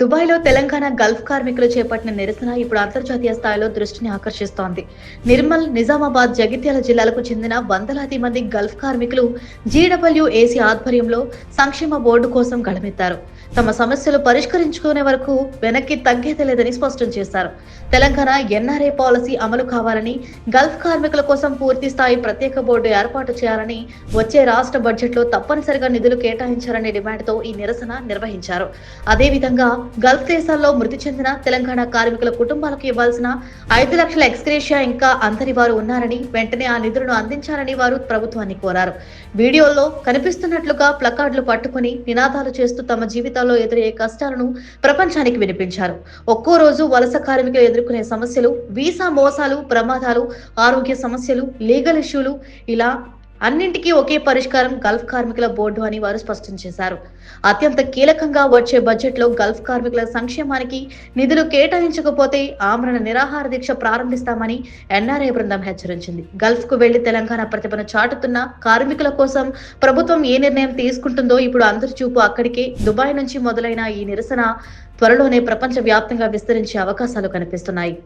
దుబాయ్లో తెలంగాణ గల్ఫ్ కార్మికులు చేపట్టిన నిరసన ఇప్పుడు అంతర్జాతీయ స్థాయిలో దృష్టిని ఆకర్షిస్తోంది. నిర్మల్ నిజామాబాద్ జగిత్యాల జిల్లాలకు చెందిన వందలాది మంది గల్ఫ్ కార్మికులు జీడబ్ల్యూఏసీ ఆధ్వర్యంలో సంక్షేమ బోర్డు కోసం గళమెత్తారు. తమ సమస్యలు పరిష్కరించుకునే వరకు వెనక్కి తగ్గేది లేదని స్పష్టం చేశారు. తెలంగాణ ఎన్ఆర్ఏ పాలసీ అమలు కావాలని గల్ఫ్ కార్మికుల కోసం పూర్తి స్థాయి ప్రత్యేక బోర్డు ఏర్పాటు చేయాలని వచ్చే రాష్ట్ర బడ్జెట్లో తప్పనిసరిగా నిధులు కేటాయించాలనే డిమాండ్తో ఈ నిరసన నిర్వహించారు. అదేవిధంగా గల్ఫ్ దేశాల్లో మృతి చెందిన తెలంగాణ కార్మికుల కుటుంబాలకు ఇవ్వాల్సిన ఐదు లక్షల ఎక్స్గ్రేషియా ఇంకా అందరి వారు ఉన్నారని వెంటనే ఆ నిధులను అందించాలని వారు ప్రభుత్వాన్ని కోరారు. వీడియోలో కనిపిస్తున్నట్లుగా ప్లకార్డులు పట్టుకుని నినాదాలు చేస్తూ తమ జీవితాల్లో ఎదురయ్యే కష్టాలను ప్రపంచానికి వినిపించారు. ఒక్కో రోజు వలస కార్మికులు ఎదుర్కొనే సమస్యలు వీసా మోసాలు ప్రమాదాలు ఆరోగ్య సమస్యలు లీగల్ ఇష్యూలు ఇలా అన్నింటికీ ఒకే పరిష్కారం గల్ఫ్ కార్మికుల బోర్డు అని వారు స్పష్టం చేశారు. అత్యంత కీలకంగా వచ్చే బడ్జెట్లో గల్ఫ్ కార్మికుల సంక్షేమానికి నిధులు కేటాయించకపోతే ఆమరణ నిరాహార దీక్ష ప్రారంభిస్తామని ఎన్ఆర్ఐ బృందం హెచ్చరించింది. గల్ఫ్కు వెళ్ళి తెలంగాణ ప్రతిభను చాటుతున్న కార్మికుల కోసం ప్రభుత్వం ఏ నిర్ణయం తీసుకుంటుందో ఇప్పుడు అందరి చూపు అక్కడికే. దుబాయ్ నుంచి మొదలైన ఈ నిరసన త్వరలోనే ప్రపంచ వ్యాప్తంగా విస్తరించే అవకాశాలు కనిపిస్తున్నాయి.